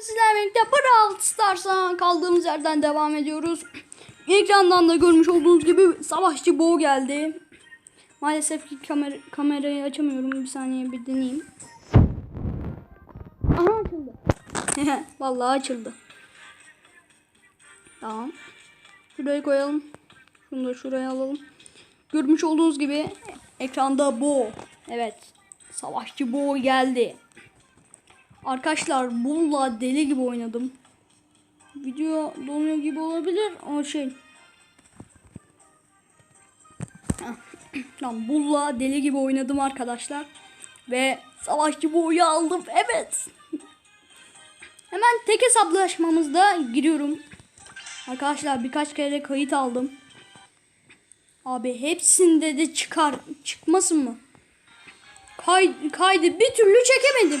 Sizlerle birlikte Brawl Stars'a kaldığımız yerden devam ediyoruz. Ekrandan da görmüş olduğunuz gibi Savaşçı Bo geldi. Maalesef ki kamera, kamerayı açamıyorum. Bir saniye bir deneyeyim. Aha açıldı. Vallahi açıldı. Tamam. Şurayı koyalım. Şunu da şuraya alalım. Görmüş olduğunuz gibi ekranda Bo. Evet. Savaşçı Bo geldi. Arkadaşlar bulla deli gibi oynadım. Video donuyor gibi olabilir ama şey. Tamam bulla deli gibi oynadım arkadaşlar. Ve savaşçı boyu aldım. Evet. Hemen tek hesaplaşmamızda giriyorum. Arkadaşlar birkaç kere kayıt aldım. Abi hepsinde de çıkar. Çıkmasın mı? Kay, kaydı bir türlü çekemedim.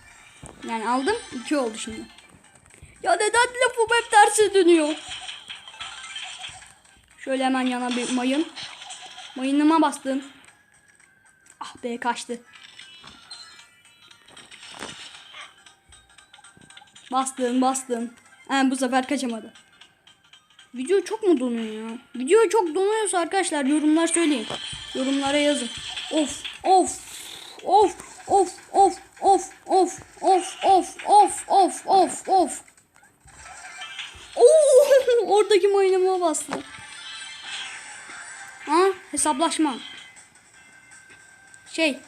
Yani aldım iki oldu şimdi. Ya neden lafım hep terse dönüyor? Şöyle hemen yana bir mayın. Mayınıma bastım. Ah be kaçtı. Bastım bastım. Ha, bu sefer kaçamadı. Video çok mu donuyor ya? Video çok donuyorsa arkadaşlar yorumlar söyleyin. Yorumlara yazın. Of of of bastı. Ha hesaplaşma. Şey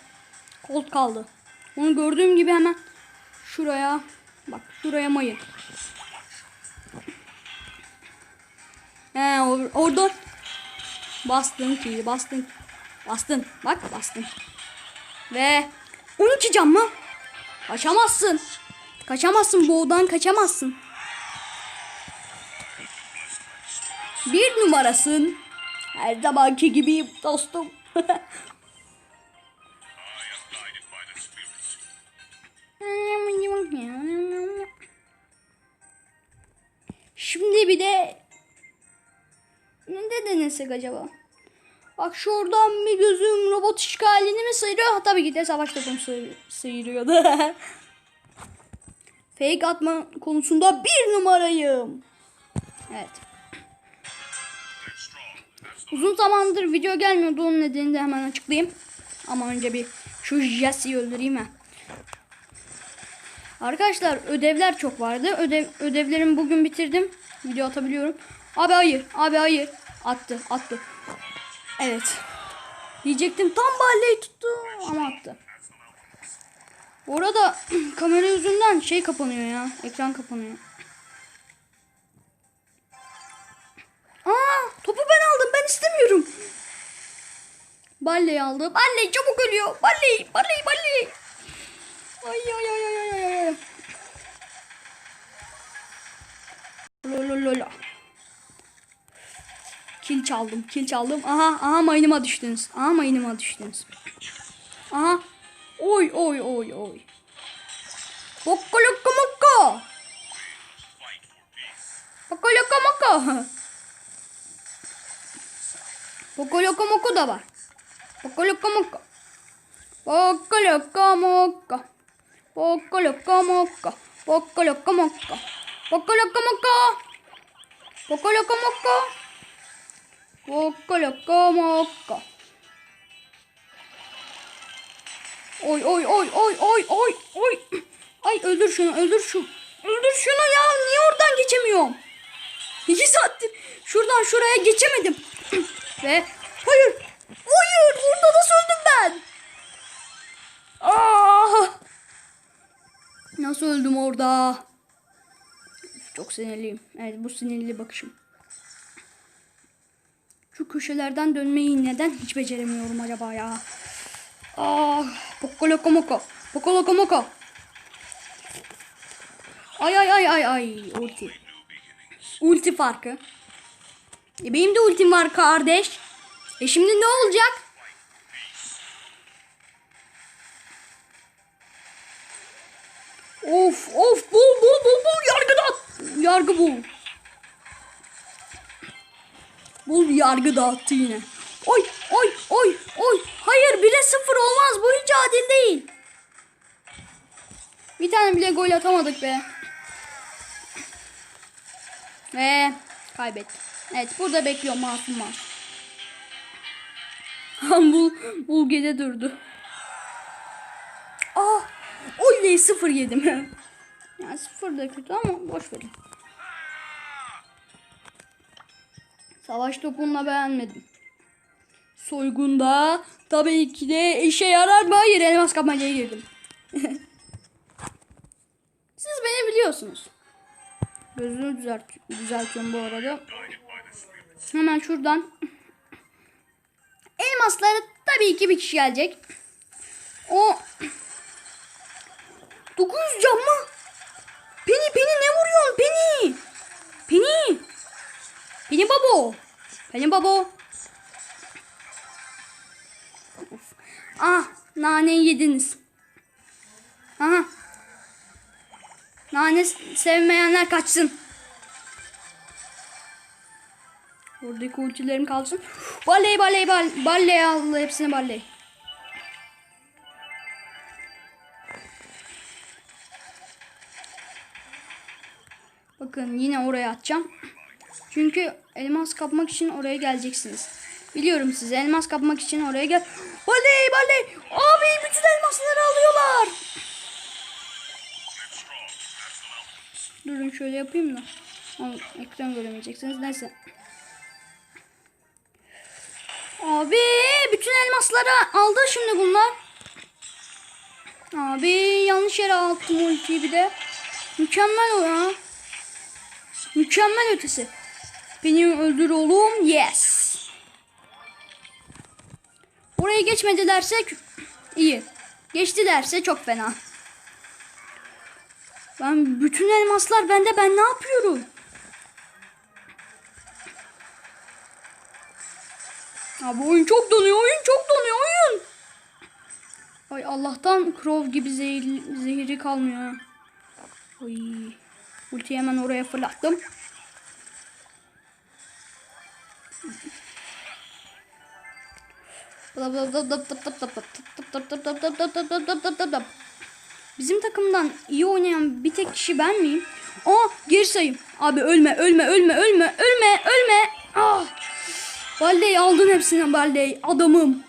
kolt kaldı. Onu gördüğüm gibi hemen şuraya bak şuraya mayın. He or orada bastın ki bastın. Bastın. Bak bastın. Ve 12 can mı? Kaçamazsın. Kaçamazsın boğdan kaçamazsın. Bir numarasın. Her zamanki gibiyim dostum. Şimdi bir de ne denesek acaba? Bak şuradan bir gözüm robot işgalini mi sıyırıyor? Tabii ki de savaş sıyır, sıyırıyordu. Fake atma konusunda bir numarayım. Evet. Uzun zamandır video gelmiyordu. Onun nedenini de hemen açıklayayım. Ama önce bir şu Jesse'yi öldüreyim ha. Arkadaşlar ödevler çok vardı. Ödev ödevlerimi bugün bitirdim. Video atabiliyorum. Abi hayır. Abi hayır. Attı. Attı. Evet. Diyecektim tam balleyi tuttu ama attı. Orada kamera yüzünden şey kapanıyor ya. Ekran kapanıyor. Aa, topu ben aldım. Ben istemiyorum. Balleyi aldım. Balley çabuk ölüyor. Balley, balley, balley. Ay ay ay ay ay ay. Lolololo. Kil çaldım, kil çaldım. Aha, aha mayınıma düştünüz. Aha mayınıma düştünüz. Aha. Oy oy oy oy. Bokko lokko mokko. Bokko lokko mokko. Bokoloko moko da var. Bokoloko moko. Bokoloko moko. Bokoloko moko. Bokoloko moko. Bokoloko moko. Bokoloko moko. Bokoloko moko. Oy oy oy oy oy oy oy. Ay öldür şunu öldür şunu. Öldür şunu ya niye oradan geçemiyorum? İki saattir şuradan şuraya geçemedim. Ve hayır hayır orada nasıl öldüm ben? Aa! Nasıl öldüm orada? Çok sinirliyim. Evet bu sinirli bakışım. Şu köşelerden dönmeyi neden hiç beceremiyorum acaba ya? Ah, moco. Poco loco moco. Ay ay ay ay ay ulti. Ulti farkı. E benim de ultim var kardeş. E şimdi ne olacak? Of of bul bul bul bul yargı dağıt. Yargı bul. Bul yargı dağıttı yine. Oy oy oy oy. Hayır 1'e 0 olmaz bu hiç adil değil. Bir tane bile gol atamadık be. Ve kaybettik. Evet burada bekliyor masum masum. bul, bul gece durdu. Ah! Oley sıfır yedim. yani sıfır da kötü ama boş verin. Savaş topunla beğenmedim. Soygunda tabii ki de işe yarar mı? Hayır elmas kapmacaya girdim. Siz beni biliyorsunuz. Gözünü düzelt düzeltiyorum bu arada. Hemen şuradan. Elmaslara tabii ki bir kişi gelecek. O 900 can mı? Penny Penny ne vuruyorsun Penny? Penny. Penny babo. Penny babo. Of. Ah naneyi yediniz. Aha. Nane sevmeyenler kaçsın. Oradaki ultilerim kalsın. Baley baley bal baley al hepsini baley. Bakın yine oraya atacağım. Çünkü elmas kapmak için oraya geleceksiniz. Biliyorum siz elmas kapmak için oraya gel. Baley baley. Abi bütün elmasları alıyorlar. Durun şöyle yapayım da. Ekran göremeyeceksiniz. Neyse. Abi bütün elmasları aldı şimdi bunlar. Abi yanlış yere attım ultiyi bir de. Mükemmel o ya. Mükemmel ötesi. Beni öldür oğlum. Yes. Oraya geçmedilerse iyi. Geçtilerse çok fena. Ben bütün elmaslar bende ben ne yapıyorum? Abi oyun çok donuyor, oyun çok donuyor, oyun. Ay Allah'tan Crow gibi zehir, zehiri kalmıyor. Oy. Ultiyi hemen oraya fırlattım. Bizim takımdan iyi oynayan bir tek kişi ben miyim? Aa geri sayım. Abi ölme ölme ölme ölme ölme ölme. Ah. Balley aldın hepsini Balley. Adamım.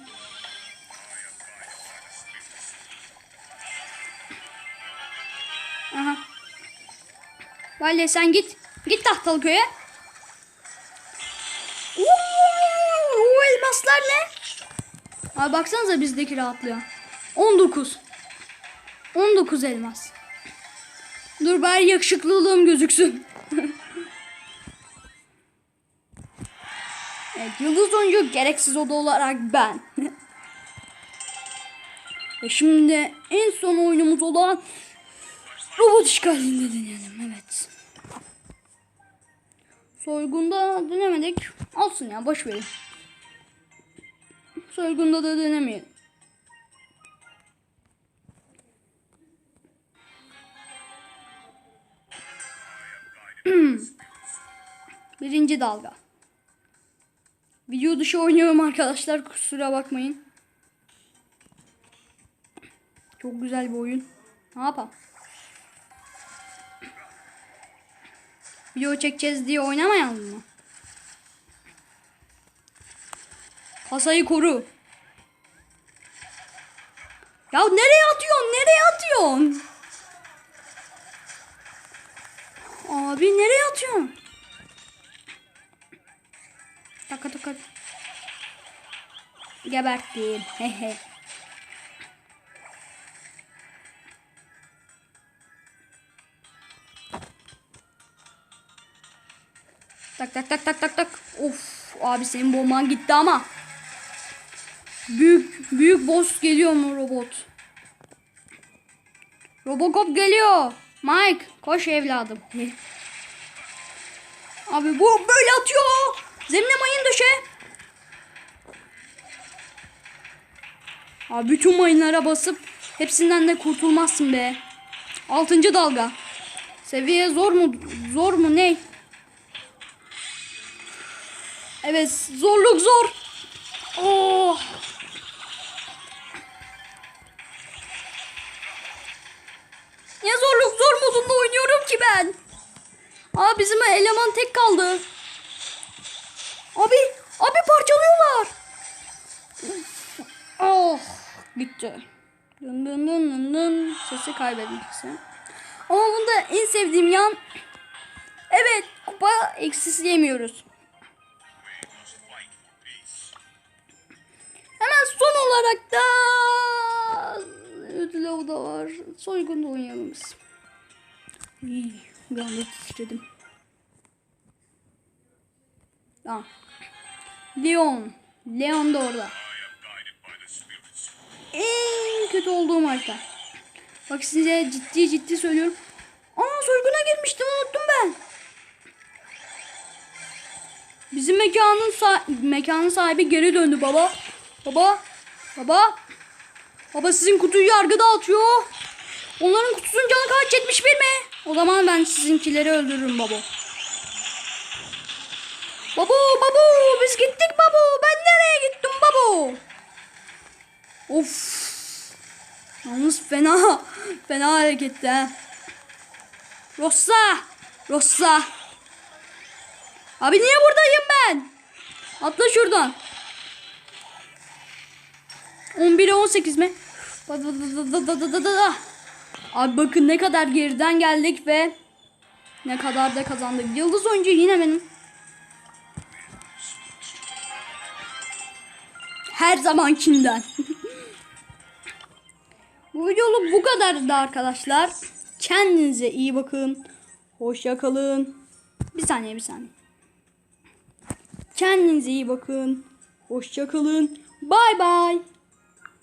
Aha. Balley sen git. Git tahtalı köye. Oo, elmaslar ne? Abi baksanıza bizdeki rahatlıyor. 19. 19 elmas. Dur bari yakışıklılığım gözüksün. evet, yıldız oyuncu gereksiz oda olarak ben. Ve şimdi en son oyunumuz olan robot işgalinde deneyelim. Evet. Soygunda denemedik. Olsun ya boş verin. Soygunda da denemeyelim. Birinci dalga. Video dışı oynuyorum arkadaşlar kusura bakmayın. Çok güzel bir oyun. Ne yapalım? Video çekeceğiz diye oynamayalım mı? Kasayı koru. Ya nereye atıyorsun? Nereye atıyorsun? Abi nereye atıyorsun? Taka taka. Geberttim. Hehe. Tak tak tak tak tak tak. Of abi senin bomban gitti ama. Büyük büyük boss geliyor mu robot? Robocop geliyor. Mike Koş evladım. Abi bu böyle atıyor. Zemine mayın döşe. Abi bütün mayınlara basıp hepsinden de kurtulmazsın be. Altıncı dalga. Seviye zor mu? Zor mu ne? Evet zorluk zor. Oh. Ne zorluk zor modunda oynuyorum ki ben. Aa bizim eleman tek kaldı. Abi, abi parçalıyorlar. Oh, gitti. Dın dın dın dın dın. Sesi kaybetmişsin. Ama bunda en sevdiğim yan evet kupa eksisi yemiyoruz. Hemen son olarak da ödül da var. Soygun da oynayalım. İyi, bir anda titredim. Tamam. Leon. Leon da orada. En kötü olduğum harita. Bak size ciddi ciddi söylüyorum. Aa soyguna girmiştim unuttum ben. Bizim mekanın sa mekanın sahibi geri döndü baba. Baba. Baba. Baba sizin kutuyu yargıda atıyor. Onların kutusunun canı kaç 71 mi? O zaman ben sizinkileri öldürürüm baba. Babu babu biz gittik babu. Ben nereye gittim babu? Of. Yalnız fena. Fena hareketti ha. Rossa. Rossa. Abi niye buradayım ben? Atla şuradan. 11 11'e 18 mi? Abi bakın ne kadar geriden geldik ve ne kadar da kazandık. Yıldız oyuncu yine benim Her zamankinden. bu videoluk bu kadardı arkadaşlar. Kendinize iyi bakın. Hoşça kalın. Bir saniye bir saniye. Kendinize iyi bakın. Hoşça kalın. Bay bay.